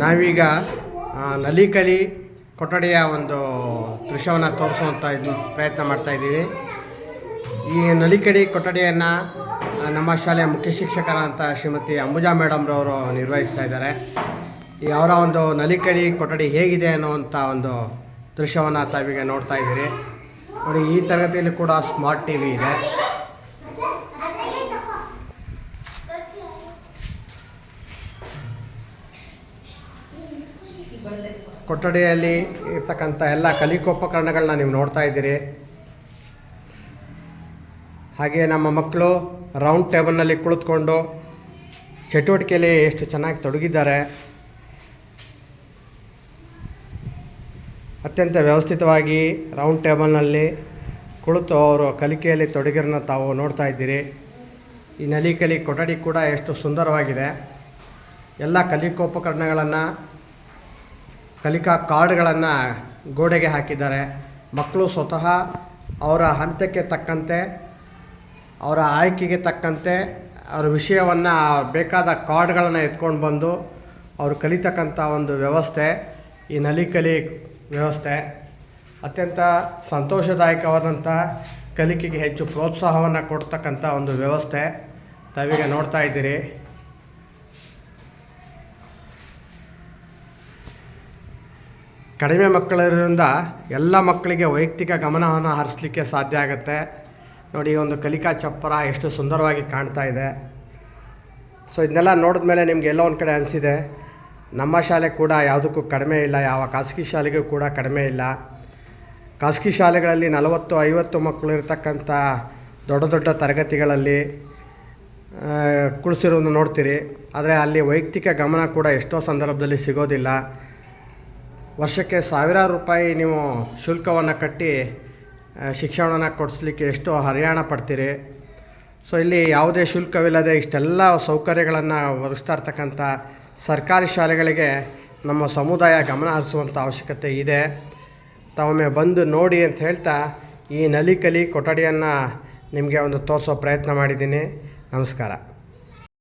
ನಾವೀಗ ನಲಿಕಲಿ ಕೊಠಡಿಯ ಒಂದು ದೃಶ್ಯವನ್ನು ತೋರಿಸುವಂಥ ಇದು ಪ್ರಯತ್ನ ಮಾಡ್ತಾಯಿದ್ದೀವಿ ಈ ನಲಿಕಡಿ ಕೊಠಡಿಯನ್ನು ನಮ್ಮ ಶಾಲೆಯ ಮುಖ್ಯ ಶಿಕ್ಷಕರಾದಂಥ ಶ್ರೀಮತಿ ಅಂಬುಜಾ ಮೇಡಮ್ರವರು ನಿರ್ವಹಿಸ್ತಾ ಇದ್ದಾರೆ. ಈ ಅವರ ಒಂದು ನಲಿಕಡಿ ಕೊಠಡಿ ಹೇಗಿದೆ ಅನ್ನುವಂಥ ಒಂದು ದೃಶ್ಯವನ್ನು ತಾವೀಗ ನೋಡ್ತಾ ಇದ್ದೀರಿ. ನೋಡಿ, ಈ ತರಗತಿಯಲ್ಲಿ ಕೂಡ ಸ್ಮಾರ್ಟ್ ಟಿ ವಿ ಇದೆ. ಕೊಠಡಿಯಲ್ಲಿ ಇರ್ತಕ್ಕಂಥ ಎಲ್ಲ ಕಲಿಕೋಪಕರಣಗಳನ್ನ ನೀವು ನೋಡ್ತಾ ಇದ್ದೀರಿ. ಹಾಗೆ ನಮ್ಮ ಮಕ್ಕಳು ರೌಂಡ್ ಟೇಬಲ್ನಲ್ಲಿ ಕುಳಿತುಕೊಂಡು ಚಟುವಟಿಕೆಯಲ್ಲಿ ಎಷ್ಟು ಚೆನ್ನಾಗಿ ತೊಡಗಿದ್ದಾರೆ. ಅತ್ಯಂತ ವ್ಯವಸ್ಥಿತವಾಗಿ ರೌಂಡ್ ಟೇಬಲ್ನಲ್ಲಿ ಕುಳಿತು ಅವರು ಕಲಿಕೆಯಲ್ಲಿ ತೊಡಗಿರನ್ನ ತಾವು ನೋಡ್ತಾ ಇದ್ದೀರಿ. ಈ ನಲಿಕಲಿ ಕೊಠಡಿ ಕೂಡ ಎಷ್ಟು ಸುಂದರವಾಗಿದೆ. ಎಲ್ಲ ಕಲಿಕೋಪಕರಣಗಳನ್ನು ಕಲಿಕಾ ಕಾರ್ಡ್ಗಳನ್ನು ಗೋಡೆಗೆ ಹಾಕಿದ್ದಾರೆ. ಮಕ್ಕಳು ಸ್ವತಃ ಅವರ ಹಂತಕ್ಕೆ ತಕ್ಕಂತೆ, ಅವರ ಆಯ್ಕೆಗೆ ತಕ್ಕಂತೆ, ಅವರ ವಿಷಯವನ್ನು ಬೇಕಾದ ಕಾರ್ಡ್ಗಳನ್ನು ಎತ್ಕೊಂಡು ಬಂದು ಅವರು ಕಲಿತಕ್ಕಂಥ ಒಂದು ವ್ಯವಸ್ಥೆ, ಈ ನಲಿಕಲಿ ವ್ಯವಸ್ಥೆ. ಅತ್ಯಂತ ಸಂತೋಷದಾಯಕವಾದಂಥ ಕಲಿಕೆಗೆ ಹೆಚ್ಚು ಪ್ರೋತ್ಸಾಹವನ್ನು ಕೊಡ್ತಕ್ಕಂಥ ಒಂದು ವ್ಯವಸ್ಥೆ. ತಾವೀಗ ನೋಡ್ತಾ ಇದ್ದೀರಿ. ಕಡಿಮೆ ಮಕ್ಕಳಿರೋದ್ರಿಂದ ಎಲ್ಲ ಮಕ್ಕಳಿಗೆ ವೈಯಕ್ತಿಕ ಗಮನವನ್ನು ಹರಿಸಲಿಕ್ಕೆ ಸಾಧ್ಯ ಆಗುತ್ತೆ. ನೋಡಿ ಒಂದು ಕಲಿಕಾ ಚಪ್ಪರ ಎಷ್ಟು ಸುಂದರವಾಗಿ ಕಾಣ್ತಾ ಇದೆ. ಸೊ, ಇದನ್ನೆಲ್ಲ ನೋಡಿದ ಮೇಲೆ ನಿಮ್ಗೆ ಎಲ್ಲೋ ಒಂದು ಕಡೆ ಅನಿಸಿದೆ, ನಮ್ಮ ಶಾಲೆ ಕೂಡ ಯಾವುದಕ್ಕೂ ಕಡಿಮೆ ಇಲ್ಲ, ಯಾವ ಖಾಸಗಿ ಶಾಲೆಗೂ ಕೂಡ ಕಡಿಮೆ ಇಲ್ಲ. ಖಾಸಗಿ ಶಾಲೆಗಳಲ್ಲಿ ನಲವತ್ತು, ಐವತ್ತು ಮಕ್ಕಳು ಇರತಕ್ಕಂಥ ದೊಡ್ಡ ದೊಡ್ಡ ತರಗತಿಗಳಲ್ಲಿ ಕುಳಿಸಿರೋದನ್ನು ನೋಡ್ತೀರಿ. ಆದರೆ ಅಲ್ಲಿ ವೈಯಕ್ತಿಕ ಗಮನ ಕೂಡ ಎಷ್ಟೋ ಸಂದರ್ಭದಲ್ಲಿ ಸಿಗೋದಿಲ್ಲ. ವರ್ಷಕ್ಕೆ ಸಾವಿರಾರು ರೂಪಾಯಿ ನೀವು ಶುಲ್ಕವನ್ನು ಕಟ್ಟಿ ಶಿಕ್ಷಣವನ್ನು ಕೊಡಿಸ್ಲಿಕ್ಕೆ ಎಷ್ಟೋ ಹರಿಯಾಣ ಪಡ್ತೀರಿ. ಸೊ ಇಲ್ಲಿ ಯಾವುದೇ ಶುಲ್ಕವಿಲ್ಲದೆ ಇಷ್ಟೆಲ್ಲ ಸೌಕರ್ಯಗಳನ್ನು ಒದಗಿಸ್ತಾ ಇರ್ತಕ್ಕಂಥ ಸರ್ಕಾರಿ ಶಾಲೆಗಳಿಗೆ ನಮ್ಮ ಸಮುದಾಯ ಗಮನ ಹರಿಸುವಂಥ ಅವಶ್ಯಕತೆ ಇದೆ. ತಾವೊಮ್ಮೆ ಬಂದು ನೋಡಿ ಅಂತ ಹೇಳ್ತಾ ಈ ನಲಿಕಲಿ ಕೊಠಡಿಯನ್ನು ನಿಮಗೆ ಒಂದು ತೋರಿಸೋ ಪ್ರಯತ್ನ ಮಾಡಿದ್ದೀನಿ. ನಮಸ್ಕಾರ.